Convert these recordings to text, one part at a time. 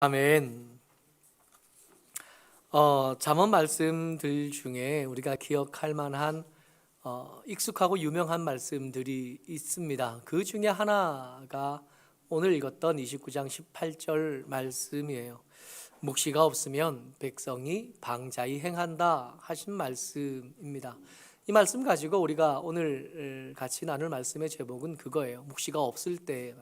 아멘. 어, 잠언 말씀들 중에 우리가 기억할 만한 어, 익숙하고 유명한 말씀들이 있습니다. 그 중에 하나가 오늘 읽었던 29장 18절 말씀이에요. 묵시가 없으면 백성이 방자히 행한다 하신 말씀입니다. 이 말씀 가지고 우리가 오늘 같이 나눌 말씀의 제목은 그거예요. 묵시가 없을 때.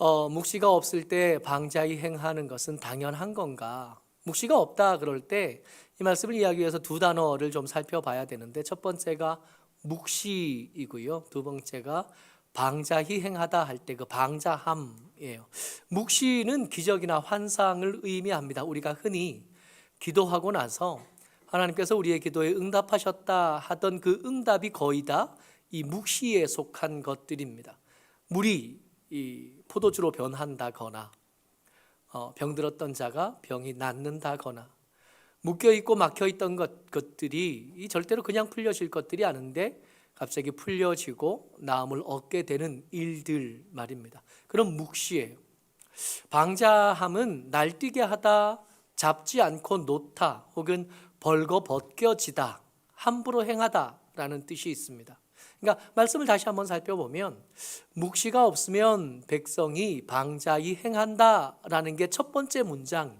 어, 묵시가 없을 때 방자히 행하는 것은 당연한 건가? 묵시가 없다 그럴 때 이 말씀을 이야기하기 위해서 두 단어를 좀 살펴봐야 되는데 첫 번째가 묵시이고요. 두 번째가 방자히 행하다 할 때 그 방자함이에요. 묵시는 기적이나 환상을 의미합니다. 우리가 흔히 기도하고 나서 하나님께서 우리의 기도에 응답하셨다 하던 그 응답이 거의 다 이 묵시에 속한 것들입니다. 물이 이 포도주로 변한다거나 어, 병들었던 자가 병이 낫는다거나 묶여 있고 막혀 있던 것, 것들이 이 절대로 그냥 풀려질 것들이 아닌데 갑자기 풀려지고 나음을 얻게 되는 일들 말입니다. 그런 묵시예요. 방자함은 날뛰게 하다, 잡지 않고 놓다, 혹은 벌거 벗겨지다, 함부로 행하다라는 뜻이 있습니다. 그러니까 말씀을 다시 한번 살펴보면 묵시가 없으면 백성이 방자히 행한다라는 게 첫 번째 문장.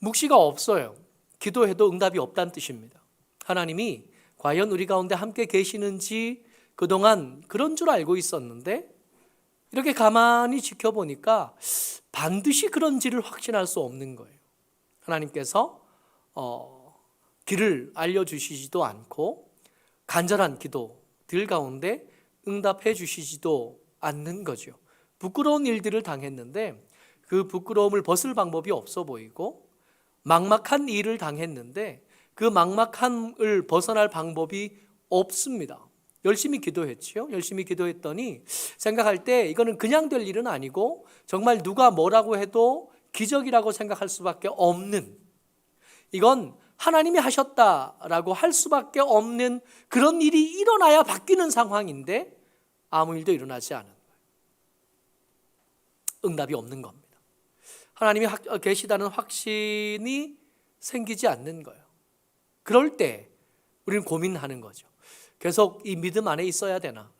묵시가 없어요. 기도해도 응답이 없다는 뜻입니다. 하나님이 과연 우리 가운데 함께 계시는지 그동안 그런 줄 알고 있었는데 이렇게 가만히 지켜보니까 반드시 그런지를 확신할 수 없는 거예요. 하나님께서 어, 길을 알려주시지도 않고 간절한 기도 들 가운데 응답해 주시지도 않는 거죠. 부끄러운 일들을 당했는데 그 부끄러움을 벗을 방법이 없어 보이고 막막한 일을 당했는데 그 막막함을 벗어날 방법이 없습니다. 열심히 기도했죠. 열심히 기도했더니 생각할 때 이거는 그냥 될 일은 아니고 정말 누가 뭐라고 해도 기적이라고 생각할 수밖에 없는 이건 하나님이 하셨다라고 할 수밖에 없는 그런 일이 일어나야 바뀌는 상황인데 아무 일도 일어나지 않은 거예요. 응답이 없는 겁니다. 하나님이 어, 계시다는 확신이 생기지 않는 거예요. 그럴 때 우리는 고민하는 거죠. 계속 이 믿음 안에 있어야 되나?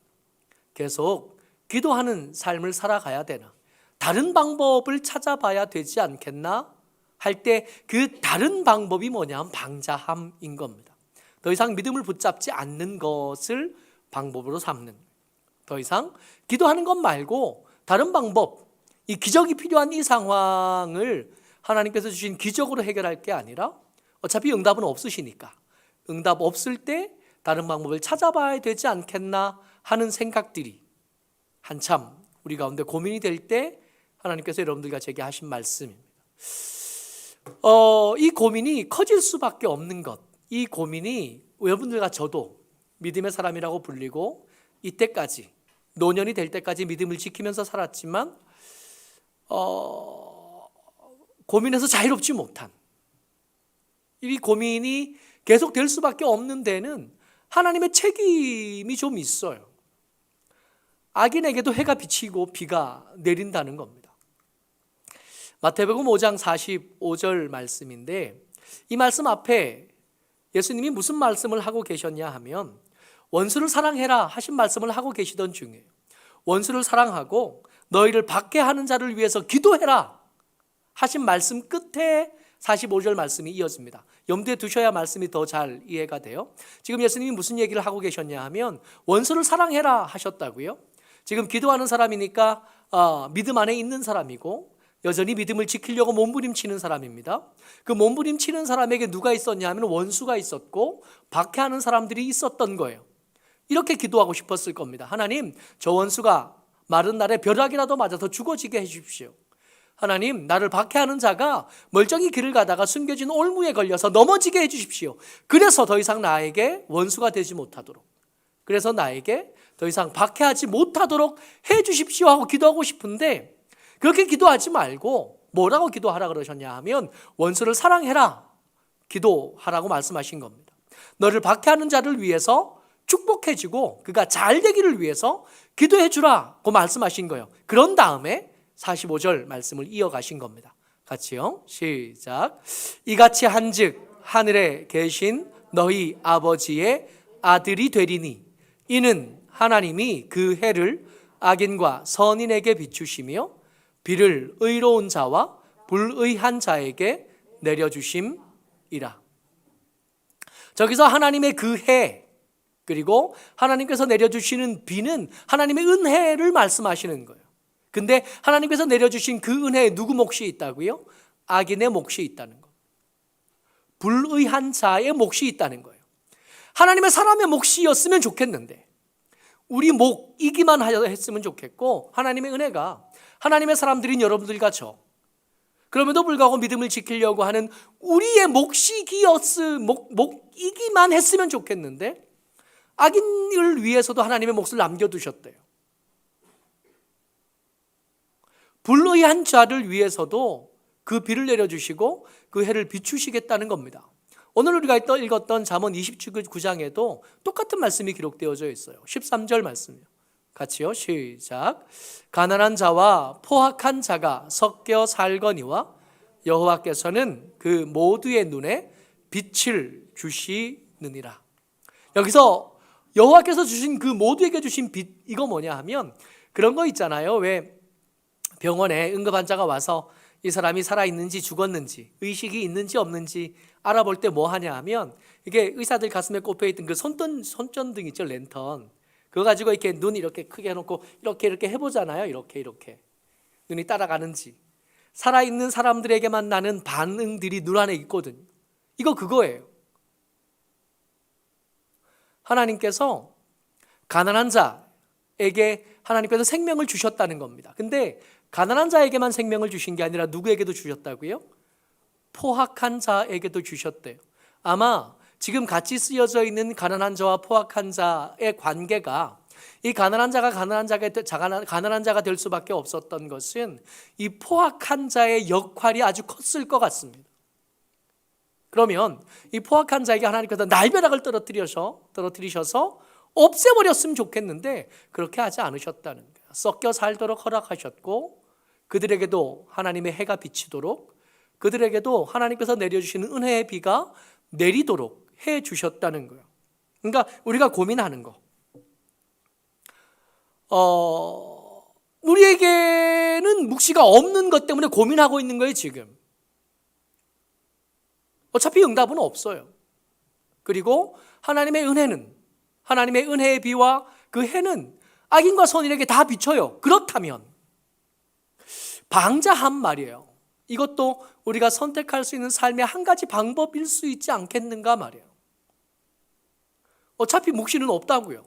계속 기도하는 삶을 살아가야 되나? 다른 방법을 찾아봐야 되지 않겠나? 할 때 그 다른 방법이 뭐냐면 방자함인 겁니다. 더 이상 믿음을 붙잡지 않는 것을 방법으로 삼는. 더 이상 기도하는 것 말고 다른 방법, 이 기적이 필요한 이 상황을 하나님께서 주신 기적으로 해결할 게 아니라 어차피 응답은 없으시니까 응답 없을 때 다른 방법을 찾아봐야 되지 않겠나 하는 생각들이 한참 우리 가운데 고민이 될 때 하나님께서 여러분들과 제게 하신 말씀입니다. 어, 이 고민이 커질 수밖에 없는 것. 이 고민이 여러분들과 저도 믿음의 사람이라고 불리고 이때까지 노년이 될 때까지 믿음을 지키면서 살았지만 어, 고민해서 자유롭지 못한 이 고민이 계속 될 수밖에 없는 데는 하나님의 책임이 좀 있어요. 악인에게도 해가 비치고 비가 내린다는 겁니다. 마태복음 5장 45절 말씀인데 이 말씀 앞에 예수님이 무슨 말씀을 하고 계셨냐 하면 원수를 사랑해라 하신 말씀을 하고 계시던 중에 원수를 사랑하고 너희를 받게 하는 자를 위해서 기도해라 하신 말씀 끝에 45절 말씀이 이어집니다. 염두에 두셔야 말씀이 더 잘 이해가 돼요. 지금 예수님이 무슨 얘기를 하고 계셨냐 하면 원수를 사랑해라 하셨다고요. 지금 기도하는 사람이니까 어, 믿음 안에 있는 사람이고 여전히 믿음을 지키려고 몸부림치는 사람입니다. 그 몸부림치는 사람에게 누가 있었냐 하면 원수가 있었고 박해하는 사람들이 있었던 거예요. 이렇게 기도하고 싶었을 겁니다. 하나님, 저 원수가 마른 날에 벼락이라도 맞아서 죽어지게 해 주십시오. 하나님, 나를 박해하는 자가 멀쩡히 길을 가다가 숨겨진 올무에 걸려서 넘어지게 해 주십시오. 그래서 더 이상 나에게 원수가 되지 못하도록. 그래서 나에게 더 이상 박해하지 못하도록 해 주십시오 하고 기도하고 싶은데 그렇게 기도하지 말고 뭐라고 기도하라 그러셨냐 하면 원수를 사랑해라. 기도하라고 말씀하신 겁니다. 너를 박해하는 자를 위해서 축복해주고 그가 잘 되기를 위해서 기도해 주라고 말씀하신 거예요. 그런 다음에 45절 말씀을 이어가신 겁니다. 같이요. 시작. 이같이 한즉 하늘에 계신 너희 아버지의 아들이 되리니 이는 하나님이 그 해를 악인과 선인에게 비추시며 비를 의로운 자와 불의한 자에게 내려주심이라. 저기서 하나님의 그 해, 그리고 하나님께서 내려주시는 비는 하나님의 은혜를 말씀하시는 거예요. 근데 하나님께서 내려주신 그 은혜에 누구 몫이 있다고요? 악인의 몫이 있다는 거. 불의한 자의 몫이 있다는 거예요. 하나님의 사람의 몫이었으면 좋겠는데, 우리 몫이기만 하여 했으면 좋겠고, 하나님의 은혜가 하나님의 사람들인 여러분들과 저, 그럼에도 불구하고 믿음을 지키려고 하는 우리의 몫이기였으, 몫, 몫이기만 했으면 좋겠는데, 악인을 위해서도 하나님의 몫을 남겨두셨대요. 불의한 자를 위해서도 그 비를 내려주시고 그 해를 비추시겠다는 겁니다. 오늘 우리가 읽었던 잠언 29장에도 똑같은 말씀이 기록되어져 있어요. 13절 말씀이요. 같이요. 시작. 가난한 자와 포악한 자가 섞여 살거니와 여호와께서는 그 모두의 눈에 빛을 주시느니라. 여기서 여호와께서 주신 그 모두에게 주신 빛 이거 뭐냐 하면 그런 거 있잖아요. 왜 병원에 응급 환자가 와서 이 사람이 살아 있는지 죽었는지 의식이 있는지 없는지 알아볼 때 뭐 하냐 하면 이게 의사들 가슴에 꼽혀 있던 그 손전 손전등 있죠 랜턴 그거 가지고 이렇게 눈 이렇게 크게 해놓고 이렇게 이렇게 해보잖아요 이렇게 이렇게 눈이 따라가는지 살아 있는 사람들에게만 나는 반응들이 눈 안에 있거든요. 이거 그거예요. 하나님께서 가난한 자에게 하나님께서 생명을 주셨다는 겁니다. 근데 가난한 자에게만 생명을 주신 게 아니라 누구에게도 주셨다고요? 포악한 자에게도 주셨대요. 아마 지금 같이 쓰여져 있는 가난한 자와 포악한 자의 관계가 이 가난한 자가 가난한 자가 가난한 자가 될 수밖에 없었던 것은 이 포악한 자의 역할이 아주 컸을 것 같습니다. 그러면 이 포악한 자에게 하나님께서 날벼락을 떨어뜨려서 떨어뜨리셔서 없애버렸으면 좋겠는데 그렇게 하지 않으셨다는 거예요. 섞여 살도록 허락하셨고 그들에게도 하나님의 해가 비치도록 그들에게도 하나님께서 내려주시는 은혜의 비가 내리도록 해 주셨다는 거예요. 그러니까 우리가 고민하는 거. 어, 우리에게는 묵시가 없는 것 때문에 고민하고 있는 거예요, 지금. 어차피 응답은 없어요. 그리고 하나님의 은혜는 하나님의 은혜의 비와 그 해는 악인과 선인에게 다 비쳐요. 그렇다면 방자 한 말이에요. 이것도 우리가 선택할 수 있는 삶의 한 가지 방법일 수 있지 않겠는가 말이에요. 어차피 묵시는 없다고요.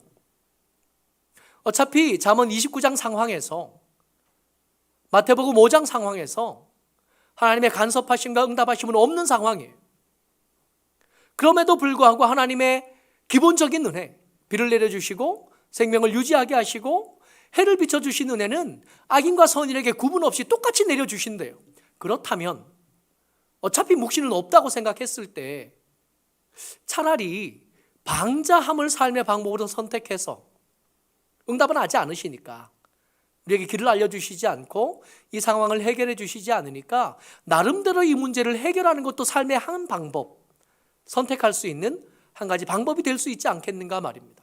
어차피 잠언 29장 상황에서 마태복음 5장 상황에서 하나님의 간섭하심과 응답하심은 없는 상황이에요. 그럼에도 불구하고 하나님의 기본적인 은혜, 비를 내려주시고 생명을 유지하게 하시고 해를 비춰주신 은혜는 악인과 선인에게 구분 없이 똑같이 내려주신대요. 그렇다면 어차피 묵시는 없다고 생각했을 때 차라리 방자함을 삶의 방법으로 선택해서 응답은 하지 않으시니까 우리에게 길을 알려주시지 않고 이 상황을 해결해 주시지 않으니까 나름대로 이 문제를 해결하는 것도 삶의 한 방법 선택할 수 있는 한 가지 방법이 될 수 있지 않겠는가 말입니다.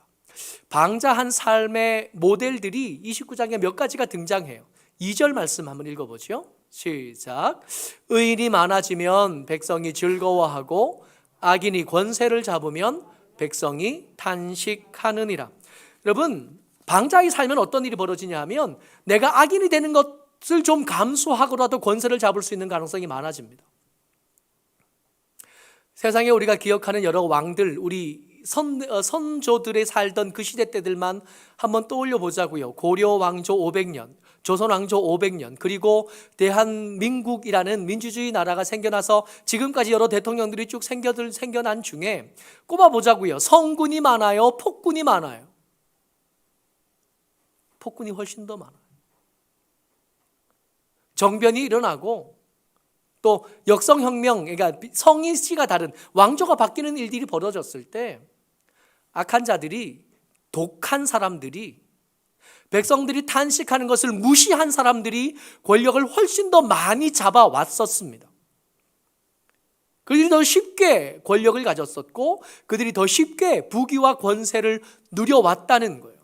방자한 삶의 모델들이 29장에 몇 가지가 등장해요. 2절 말씀 한번 읽어보죠. 시작. 의인이 많아지면 백성이 즐거워하고 악인이 권세를 잡으면 백성이 탄식하느니라. 여러분, 방자히 살면 어떤 일이 벌어지냐 하면 내가 악인이 되는 것을 좀 감수하고라도 권세를 잡을 수 있는 가능성이 많아집니다. 세상에 우리가 기억하는 여러 왕들, 우리 선, 어, 선조들의 살던 그 시대 때들만 한번 떠올려 보자고요. 고려 왕조 500년, 조선 왕조 500년, 그리고 대한민국이라는 민주주의 나라가 생겨나서 지금까지 여러 대통령들이 쭉 생겨들 생겨난 중에 꼽아 보자고요. 성군이 많아요, 폭군이 많아요. 폭군이 훨씬 더 많아요. 정변이 일어나고 또 역성혁명, 그러니까 성인 씨가 다른 왕조가 바뀌는 일들이 벌어졌을 때 악한 자들이 독한 사람들이 백성들이 탄식하는 것을 무시한 사람들이 권력을 훨씬 더 많이 잡아왔었습니다. 그들이 더 쉽게 권력을 가졌었고 그들이 더 쉽게 부귀와 권세를 누려왔다는 거예요.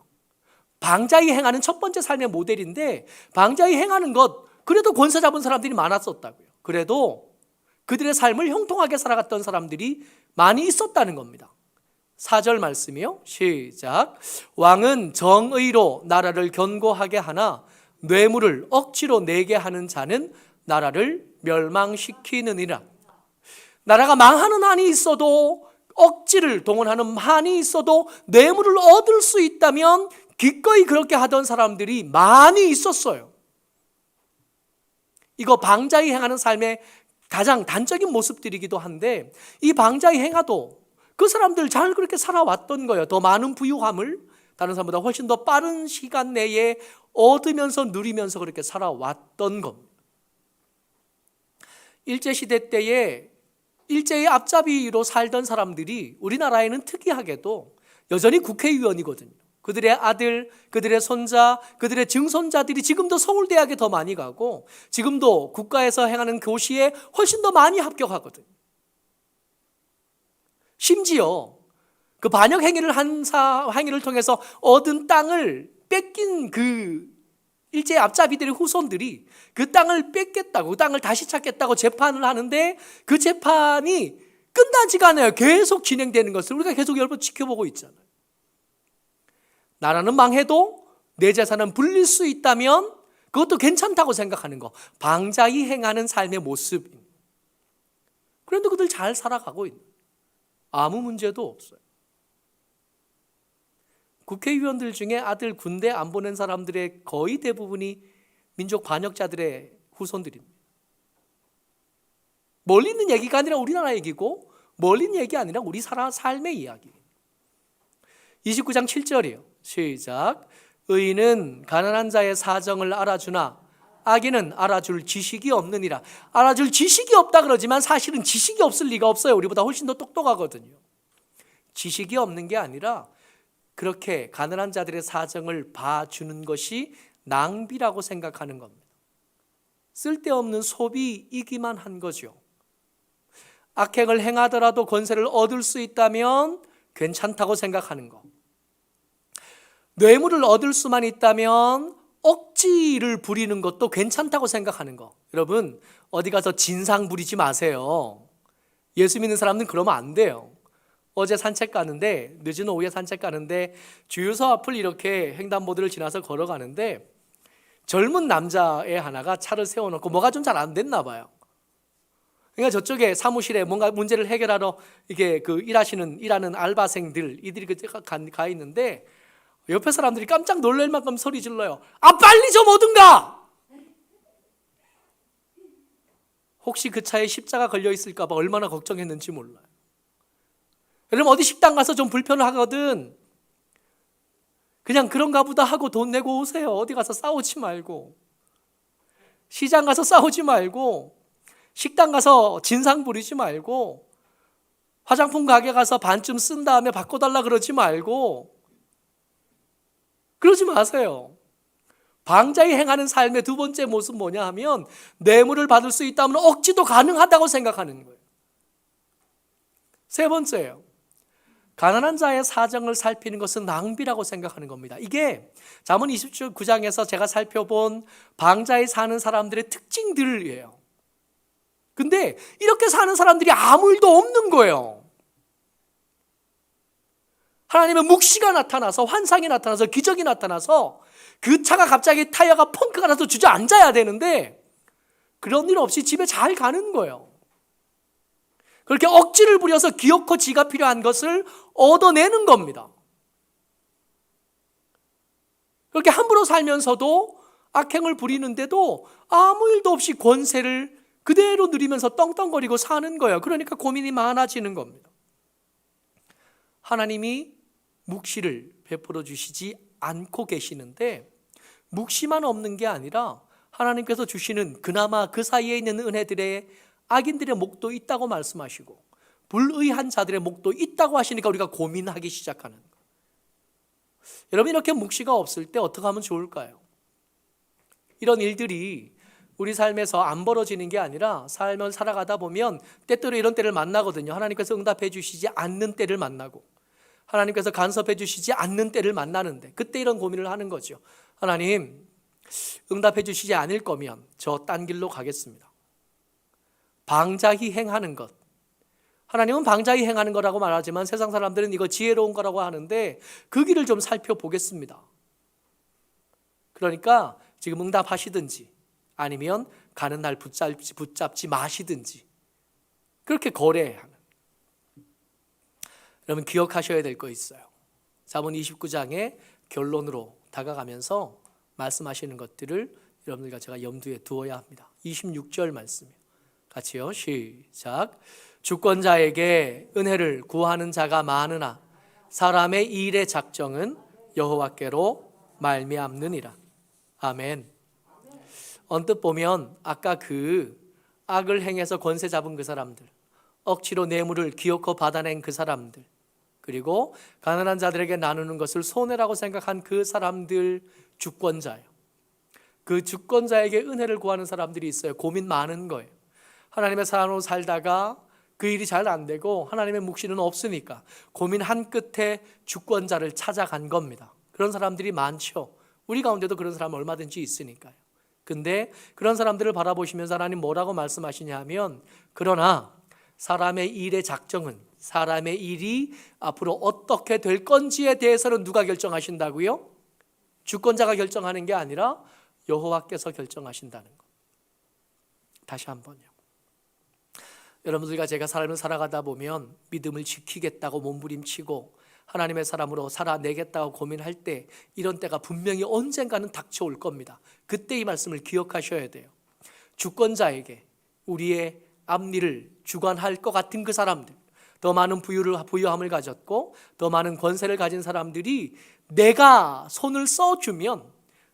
방자히 행하는 첫 번째 삶의 모델인데 방자히 행하는 것 그래도 권세 잡은 사람들이 많았었다고요. 그래도 그들의 삶을 형통하게 살아갔던 사람들이 많이 있었다는 겁니다. 4절 말씀이요. 시작. 왕은 정의로 나라를 견고하게 하나 뇌물을 억지로 내게 하는 자는 나라를 멸망시키느니라. 나라가 망하는 한이 있어도 억지를 동원하는 한이 있어도 뇌물을 얻을 수 있다면 기꺼이 그렇게 하던 사람들이 많이 있었어요. 이거 방자히 행하는 삶의 가장 단적인 모습들이기도 한데 이 방자히 행하도 그 사람들 잘 그렇게 살아왔던 거예요. 더 많은 부유함을 다른 사람보다 훨씬 더 빠른 시간 내에 얻으면서 누리면서 그렇게 살아왔던 겁니다. 일제시대 때에 일제의 앞잡이로 살던 사람들이 우리나라에는 특이하게도 여전히 국회의원이거든요. 그들의 아들, 그들의 손자, 그들의 증손자들이 지금도 서울대학에 더 많이 가고 지금도 국가에서 행하는 교시에 훨씬 더 많이 합격하거든요. 심지어 그 반역 행위를 한 사, 행위를 통해서 얻은 땅을 뺏긴 그 일제 앞잡이들의 후손들이 그 땅을 뺏겠다고, 그 땅을 다시 찾겠다고 재판을 하는데 그 재판이 끝나지가 않아요. 계속 진행되는 것을 우리가 계속 여러 번 지켜보고 있잖아요. 나라는 망해도 내 재산은 불릴 수 있다면 그것도 괜찮다고 생각하는 거. 방자히 행하는 삶의 모습. 그런데 그들 잘 살아가고 있는. 아무 문제도 없어요. 국회의원들 중에 아들 군대 안 보낸 사람들의 거의 대부분이 민족 반역자들의 후손들입니다. 멀리 있는 얘기가 아니라 우리나라 얘기고 멀리 있는 얘기 아니라 우리 사람 삶의 이야기. 29장 7절이에요. 시작. 의인은 가난한 자의 사정을 알아주나 악인은 알아줄 지식이 없느니라. 알아줄 지식이 없다 그러지만 사실은 지식이 없을 리가 없어요. 우리보다 훨씬 더 똑똑하거든요. 지식이 없는 게 아니라 그렇게 가난한 자들의 사정을 봐주는 것이 낭비라고 생각하는 겁니다. 쓸데없는 소비이기만 한 거죠. 악행을 행하더라도 권세를 얻을 수 있다면 괜찮다고 생각하는 것. 뇌물을 얻을 수만 있다면 억지를 부리는 것도 괜찮다고 생각하는 거. 여러분, 어디 가서 진상 부리지 마세요. 예수 믿는 사람은 그러면 안 돼요. 어제 산책 가는데, 늦은 오후에 산책 가는데, 주유소 앞을 이렇게 횡단보도를 지나서 걸어가는데, 젊은 남자애 하나가 차를 세워놓고 뭐가 좀 잘 안 됐나 봐요. 그러니까 저쪽에 사무실에 뭔가 문제를 해결하러 이게 그 일하시는, 일하는 알바생들, 이들이 그 가, 가 있는데, 옆에 사람들이 깜짝 놀랄 만큼 소리 질러요. 아, 빨리 좀 오든가! 혹시 그 차에 십자가 걸려 있을까봐 얼마나 걱정했는지 몰라요. 여러분, 어디 식당 가서 좀 불편하거든. 그냥 그런가 보다 하고 돈 내고 오세요. 어디 가서 싸우지 말고. 시장 가서 싸우지 말고. 식당 가서 진상 부리지 말고. 화장품 가게 가서 반쯤 쓴 다음에 바꿔달라 그러지 말고. 그러지 마세요. 방자히 행하는 삶의 두 번째 모습 뭐냐 하면 뇌물을 받을 수 있다면 억지도 가능하다고 생각하는 거예요. 세 번째예요. 가난한 자의 사정을 살피는 것은 낭비라고 생각하는 겁니다. 이게 잠언 29장에서 제가 살펴본 방자에 사는 사람들의 특징들이에요. 근데 이렇게 사는 사람들이 아무 일도 없는 거예요. 하나님의 묵시가 나타나서 환상이 나타나서 기적이 나타나서 그 차가 갑자기 타이어가 펑크가 나서 주저앉아야 되는데 그런 일 없이 집에 잘 가는 거예요. 그렇게 억지를 부려서 기어코 지가 필요한 것을 얻어내는 겁니다. 그렇게 함부로 살면서도 악행을 부리는데도 아무 일도 없이 권세를 그대로 누리면서 떵떵거리고 사는 거예요. 그러니까 고민이 많아지는 겁니다. 하나님이 묵시를 베풀어 주시지 않고 계시는데 묵시만 없는 게 아니라 하나님께서 주시는 그나마 그 사이에 있는 은혜들의 악인들의 목도 있다고 말씀하시고 불의한 자들의 목도 있다고 하시니까 우리가 고민하기 시작하는 거예요. 여러분 이렇게 묵시가 없을 때 어떻게 하면 좋을까요? 이런 일들이 우리 삶에서 안 벌어지는 게 아니라 삶을 살아가다 보면 때때로 이런 때를 만나거든요. 하나님께서 응답해 주시지 않는 때를 만나고 하나님께서 간섭해 주시지 않는 때를 만나는데 그때 이런 고민을 하는 거죠. 하나님 응답해 주시지 않을 거면 저 딴 길로 가겠습니다. 방자히 행하는 것. 하나님은 방자히 행하는 거라고 말하지만 세상 사람들은 이거 지혜로운 거라고 하는데 그 길을 좀 살펴보겠습니다. 그러니까 지금 응답하시든지 아니면 가는 날 붙잡지, 붙잡지 마시든지 그렇게 거래하는. 여러분 기억하셔야 될 거 있어요. 자문 29장의 결론으로 다가가면서 말씀하시는 것들을 여러분들과 제가 염두에 두어야 합니다. 26절 말씀이에요. 같이요. 시작. 주권자에게 은혜를 구하는 자가 많으나 사람의 일의 작정은 여호와께로 말미암느니라. 아멘. 언뜻 보면 아까 그 악을 행해서 권세 잡은 그 사람들, 억지로 뇌물을 기어코 받아낸 그 사람들, 그리고 가난한 자들에게 나누는 것을 손해라고 생각한 그 사람들 주권자예요. 그 주권자에게 은혜를 구하는 사람들이 있어요. 고민 많은 거예요. 하나님의 사람으로 살다가 그 일이 잘 안 되고 하나님의 묵시는 없으니까 고민 한 끝에 주권자를 찾아간 겁니다. 그런 사람들이 많죠. 우리 가운데도 그런 사람 얼마든지 있으니까요. 근데 그런 사람들을 바라보시면서 하나님 뭐라고 말씀하시냐 하면 그러나 사람의 일의 작정은 사람의 일이 앞으로 어떻게 될 건지에 대해서는 누가 결정하신다고요? 주권자가 결정하는 게 아니라 여호와께서 결정하신다는 것. 다시 한번요. 여러분들과 제가 삶을 살아가다 보면 믿음을 지키겠다고 몸부림치고 하나님의 사람으로 살아내겠다고 고민할 때 이런 때가 분명히 언젠가는 닥쳐올 겁니다. 그때 이 말씀을 기억하셔야 돼요. 주권자에게 우리의 앞니를 주관할 것 같은 그 사람들, 더 많은 부유를 부유함을 가졌고 더 많은 권세를 가진 사람들이 내가 손을 써주면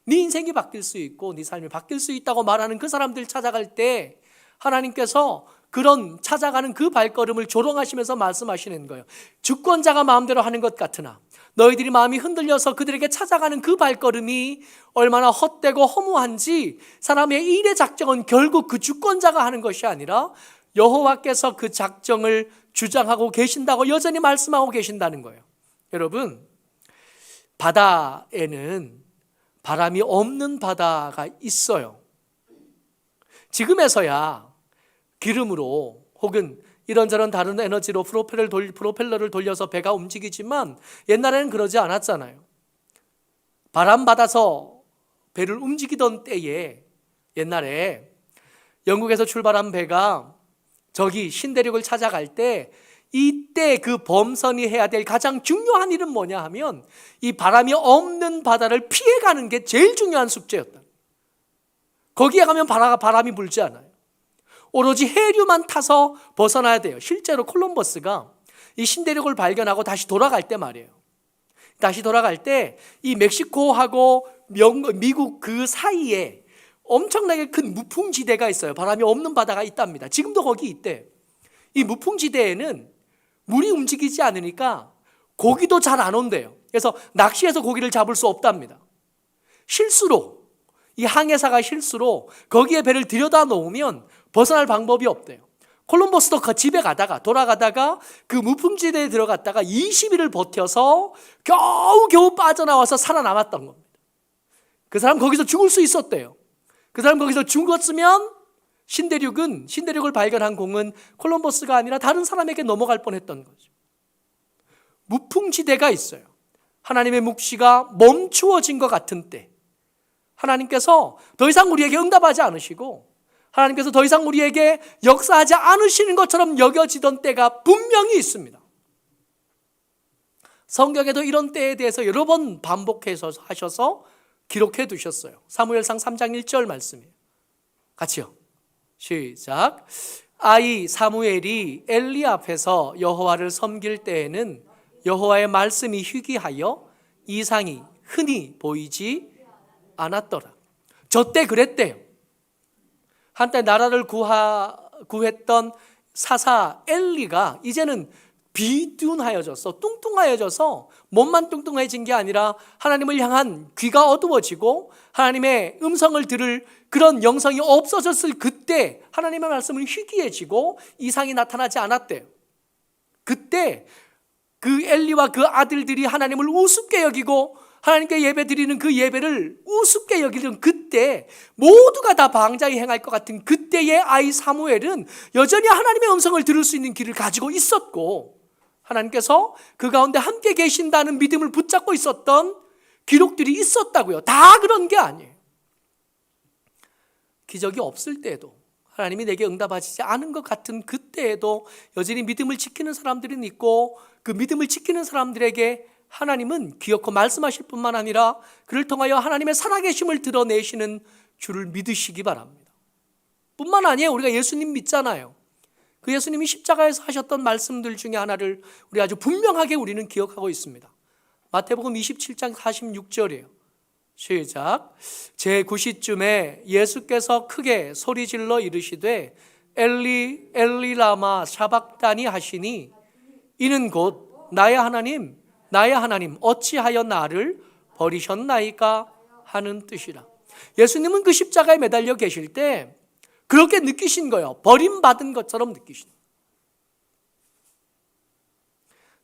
네 인생이 바뀔 수 있고 네 삶이 바뀔 수 있다고 말하는 그 사람들 찾아갈 때 하나님께서 그런 찾아가는 그 발걸음을 조롱하시면서 말씀하시는 거예요. 주권자가 마음대로 하는 것 같으나 너희들이 마음이 흔들려서 그들에게 찾아가는 그 발걸음이 얼마나 헛되고 허무한지 사람의 일의 작정은 결국 그 주권자가 하는 것이 아니라 여호와께서 그 작정을 주장하고 계신다고 여전히 말씀하고 계신다는 거예요. 여러분, 바다에는 바람이 없는 바다가 있어요. 지금에서야 기름으로 혹은 이런저런 다른 에너지로 프로펠러를, 돌, 프로펠러를 돌려서 배가 움직이지만 옛날에는 그러지 않았잖아요. 바람 받아서 배를 움직이던 때에 옛날에 영국에서 출발한 배가 저기 신대륙을 찾아갈 때 이때 그 범선이 해야 될 가장 중요한 일은 뭐냐 하면 이 바람이 없는 바다를 피해가는 게 제일 중요한 숙제였다. 거기에 가면 바람이 불지 않아요. 오로지 해류만 타서 벗어나야 돼요. 실제로 콜럼버스가 이 신대륙을 발견하고 다시 돌아갈 때 말이에요. 다시 돌아갈 때 이 멕시코하고 미국 그 사이에 엄청나게 큰 무풍지대가 있어요. 바람이 없는 바다가 있답니다. 지금도 거기 있대. 이 무풍지대에는 물이 움직이지 않으니까 고기도 잘 안 온대요. 그래서 낚시해서 고기를 잡을 수 없답니다. 실수로 이 항해사가 실수로 거기에 배를 들여다 놓으면 벗어날 방법이 없대요. 콜럼버스도 그 집에 가다가 돌아가다가 그 무풍지대에 들어갔다가 20일을 버텨서 겨우겨우 빠져나와서 살아남았던 겁니다. 그 사람 거기서 죽을 수 있었대요. 그 사람 거기서 죽었으면 신대륙은 신대륙을 발견한 공은 콜럼버스가 아니라 다른 사람에게 넘어갈 뻔했던 거죠. 무풍지대가 있어요. 하나님의 묵시가 멈추어진 것 같은 때 하나님께서 더 이상 우리에게 응답하지 않으시고 하나님께서 더 이상 우리에게 역사하지 않으시는 것처럼 여겨지던 때가 분명히 있습니다. 성경에도 이런 때에 대해서 여러 번 반복해서 하셔서 기록해 두셨어요. 사무엘상 3장 1절 말씀이에요. 같이요. 시작. 아이 사무엘이 엘리 앞에서 여호와를 섬길 때에는 여호와의 말씀이 희귀하여 이상이 흔히 보이지 않았더라. 저 때 그랬대요. 한때 나라를 구하, 구했던 사사 엘리가 이제는 비둔하여져서 뚱뚱하여져서 몸만 뚱뚱해진 게 아니라 하나님을 향한 귀가 어두워지고 하나님의 음성을 들을 그런 영성이 없어졌을 그때 하나님의 말씀은 희귀해지고 이상이 나타나지 않았대요. 그때 그 엘리와 그 아들들이 하나님을 우습게 여기고 하나님께 예배 드리는 그 예배를 우습게 여기는 그때 모두가 다 방자히 행할 것 같은 그때의 아이 사무엘은 여전히 하나님의 음성을 들을 수 있는 길을 가지고 있었고 하나님께서 그 가운데 함께 계신다는 믿음을 붙잡고 있었던 기록들이 있었다고요. 다 그런 게 아니에요. 기적이 없을 때에도 하나님이 내게 응답하시지 않은 것 같은 그때에도 여전히 믿음을 지키는 사람들은 있고 그 믿음을 지키는 사람들에게 하나님은 기어코 말씀하실 뿐만 아니라 그를 통하여 하나님의 살아계심을 드러내시는 줄을 믿으시기 바랍니다. 뿐만 아니에요. 우리가 예수님 믿잖아요. 그 예수님이 십자가에서 하셨던 말씀들 중에 하나를 우리 아주 분명하게 우리는 기억하고 있습니다. 마태복음 27장 46절이에요. 시작. 제 9시쯤에 예수께서 크게 소리질러 이르시되 엘리 엘리 라마 샤박다니 하시니 이는 곧 나의 하나님 나의 하나님 어찌하여 나를 버리셨나이까 하는 뜻이라. 예수님은 그 십자가에 매달려 계실 때 그렇게 느끼신 거예요. 버림받은 것처럼 느끼신.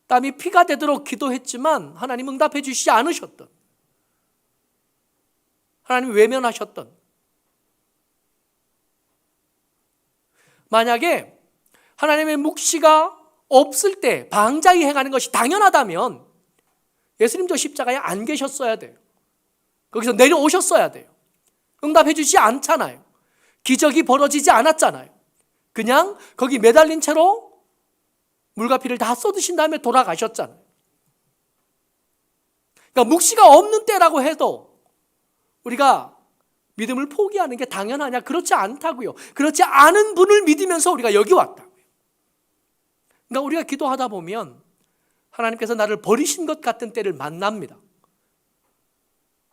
땀이 피가 되도록 기도했지만 하나님 응답해 주시지 않으셨던. 하나님 외면하셨던. 만약에 하나님의 묵시가 없을 때 방자히 행하는 것이 당연하다면 예수님도 십자가에 안 계셨어야 돼요. 거기서 내려오셨어야 돼요. 응답해 주지 않잖아요. 기적이 벌어지지 않았잖아요. 그냥 거기 매달린 채로 물과 피를 다 쏟으신 다음에 돌아가셨잖아요. 그러니까 묵시가 없는 때라고 해도 우리가 믿음을 포기하는 게 당연하냐? 그렇지 않다고요. 그렇지 않은 분을 믿으면서 우리가 여기 왔다고요. 그러니까 우리가 기도하다 보면 하나님께서 나를 버리신 것 같은 때를 만납니다.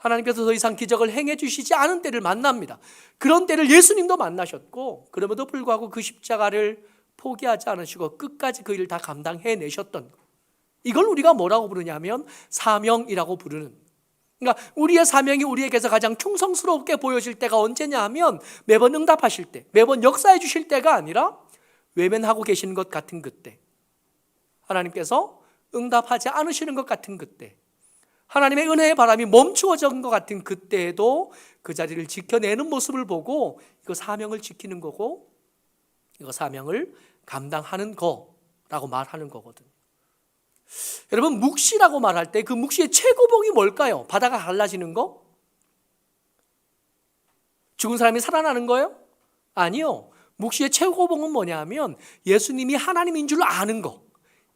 하나님께서 더 이상 기적을 행해 주시지 않은 때를 만납니다. 그런 때를 예수님도 만나셨고 그럼에도 불구하고 그 십자가를 포기하지 않으시고 끝까지 그 일을 다 감당해 내셨던 것. 이걸 우리가 뭐라고 부르냐면 사명이라고 부르는 그러니까 우리의 사명이 우리에게서 가장 충성스럽게 보여질 때가 언제냐 하면 매번 응답하실 때, 매번 역사해 주실 때가 아니라 외면하고 계시는 것 같은 그때. 하나님께서 응답하지 않으시는 것 같은 그때. 하나님의 은혜의 바람이 멈추어진 것 같은 그때에도 그 자리를 지켜내는 모습을 보고 이거 사명을 지키는 거고 이거 사명을 감당하는 거라고 말하는 거거든요. 여러분 묵시라고 말할 때 그 묵시의 최고봉이 뭘까요? 바다가 갈라지는 거? 죽은 사람이 살아나는 거예요? 아니요. 묵시의 최고봉은 뭐냐면 예수님이 하나님인 줄 아는 거.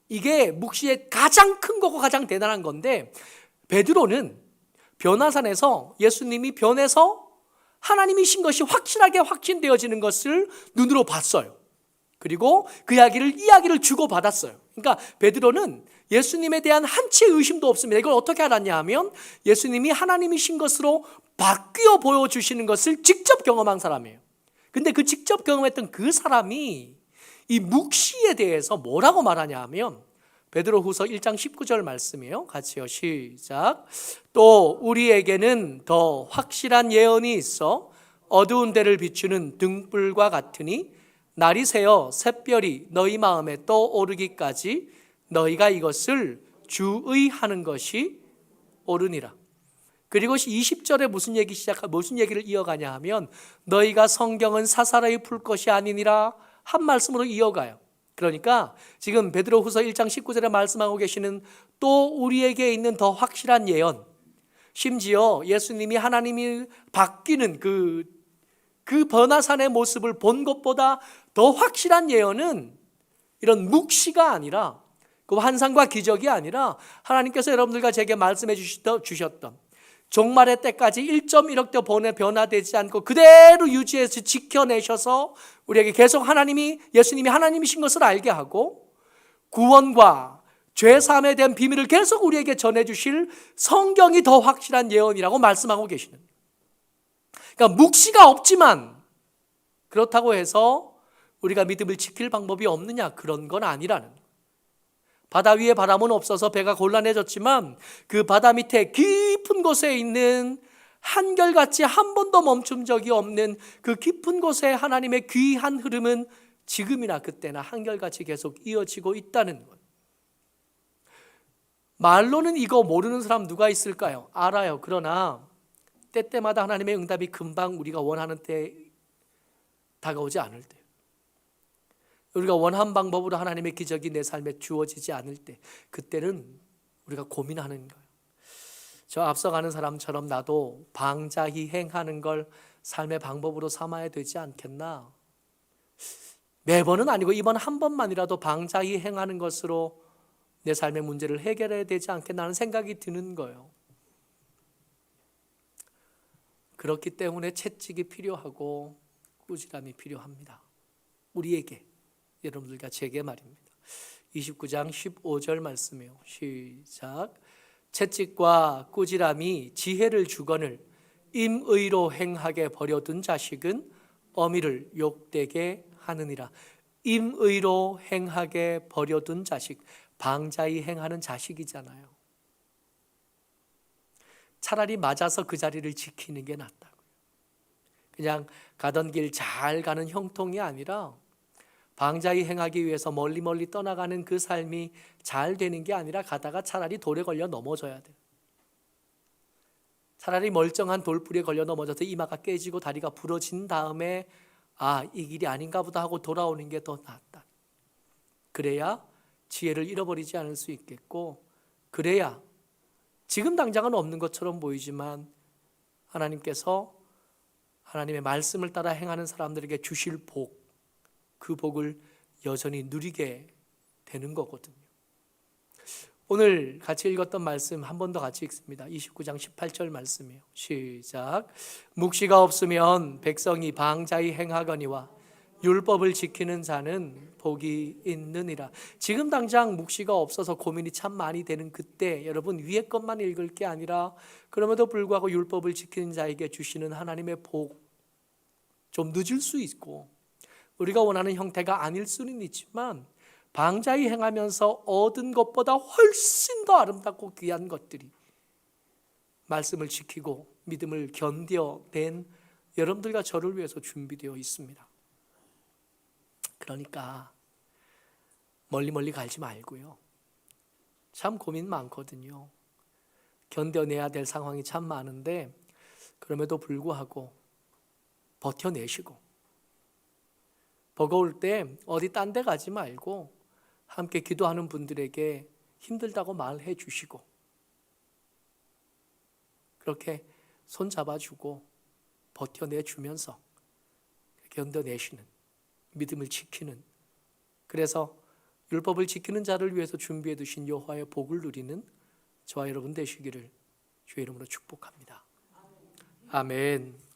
이게 묵시의 가장 큰 거고 가장 대단한 건데 베드로는 변화산에서 예수님이 변해서 하나님이신 것이 확실하게 확신되어지는 것을 눈으로 봤어요. 그리고 그 이야기를 이야기를 주고 받았어요. 그러니까 베드로는 예수님에 대한 한치의 의심도 없습니다. 이걸 어떻게 알았냐 하면 예수님이 하나님이신 것으로 바뀌어 보여 주시는 것을 직접 경험한 사람이에요. 근데 그 직접 경험했던 그 사람이 이 묵시에 대해서 뭐라고 말하냐 하면 베드로후서 1장 19절 말씀이에요. 같이요. 시작. 또 우리에게는 더 확실한 예언이 있어 어두운 데를 비추는 등불과 같으니 날이 새어 샛별이 너희 마음에 떠오르기까지 너희가 이것을 주의하는 것이 옳으니라. 그리고 20절에 무슨 얘기 시작 무슨 얘기를 이어가냐 하면 너희가 성경은 사사로이 풀 것이 아니니라 한 말씀으로 이어가요. 그러니까 지금 베드로 후서 1장 19절에 말씀하고 계시는 또 우리에게 있는 더 확실한 예언. 심지어 예수님이 하나님이 바뀌는 그, 그 번화산의 모습을 본 것보다 더 확실한 예언은 이런 묵시가 아니라 그 환상과 기적이 아니라 하나님께서 여러분들과 제게 말씀해 주셨던 종말의 때까지 1.1억대 번에 변화되지 않고 그대로 유지해서 지켜내셔서 우리에게 계속 하나님이 예수님이 하나님이신 것을 알게 하고 구원과 죄 사함에 대한 비밀을 계속 우리에게 전해 주실 성경이 더 확실한 예언이라고 말씀하고 계시는 그러니까 묵시가 없지만 그렇다고 해서 우리가 믿음을 지킬 방법이 없느냐 그런 건 아니라는 바다 위에 바람은 없어서 배가 곤란해졌지만 그 바다 밑에 깊은 곳에 있는 한결같이 한 번도 멈춘 적이 없는 그 깊은 곳에 하나님의 귀한 흐름은 지금이나 그때나 한결같이 계속 이어지고 있다는 것. 말로는 이거 모르는 사람 누가 있을까요? 알아요. 그러나 때때마다 하나님의 응답이 금방 우리가 원하는 때 다가오지 않을 때. 우리가 원한 방법으로 하나님의 기적이 내 삶에 주어지지 않을 때 그때는 우리가 고민하는 거예요. 저 앞서가는 사람처럼 나도 방자히 행하는 걸 삶의 방법으로 삼아야 되지 않겠나? 매번은 아니고 이번 한 번만이라도 방자히 행하는 것으로 내 삶의 문제를 해결해야 되지 않겠나 하는 생각이 드는 거예요. 그렇기 때문에 채찍이 필요하고 꾸지람이 필요합니다. 우리에게 여러분들과 제게 말입니다. 29장 15절 말씀이요. 시작. 채찍과 꾸지람이 지혜를 주거늘 임의로 행하게 버려둔 자식은 어미를 욕되게 하느니라. 임의로 행하게 버려둔 자식, 방자히 행하는 자식이잖아요. 차라리 맞아서 그 자리를 지키는 게 낫다고요. 그냥 가던 길 잘 가는 형통이 아니라 방자히 행하기 위해서 멀리 멀리 떠나가는 그 삶이 잘 되는 게 아니라 가다가 차라리 돌에 걸려 넘어져야 돼. 차라리 멀쩡한 돌불에 걸려 넘어져서 이마가 깨지고 다리가 부러진 다음에 아, 이 길이 아닌가 보다 하고 돌아오는 게 더 낫다. 그래야 지혜를 잃어버리지 않을 수 있겠고 그래야 지금 당장은 없는 것처럼 보이지만 하나님께서 하나님의 말씀을 따라 행하는 사람들에게 주실 복, 그 복을 여전히 누리게 되는 거거든요. 오늘 같이 읽었던 말씀 한 번 더 같이 읽습니다. 29장 18절 말씀이에요. 시작. 묵시가 없으면 백성이 방자히 행하거니와 율법을 지키는 자는 복이 있느니라. 지금 당장 묵시가 없어서 고민이 참 많이 되는 그때 여러분 위에 것만 읽을 게 아니라 그럼에도 불구하고 율법을 지키는 자에게 주시는 하나님의 복 좀 늦을 수 있고 우리가 원하는 형태가 아닐 수는 있지만 방자히 행하면서 얻은 것보다 훨씬 더 아름답고 귀한 것들이 말씀을 지키고 믿음을 견뎌낸 여러분들과 저를 위해서 준비되어 있습니다. 그러니까 멀리 멀리 가지 말고요. 참 고민 많거든요. 견뎌내야 될 상황이 참 많은데 그럼에도 불구하고 버텨내시고 버거울 때 어디 딴 데 가지 말고 함께 기도하는 분들에게 힘들다고 말해 주시고 그렇게 손 잡아주고 버텨내 주면서 견뎌내시는 믿음을 지키는 그래서 율법을 지키는 자를 위해서 준비해 두신 여호와의 복을 누리는 저와 여러분 되시기를 주의 이름으로 축복합니다. 아멘.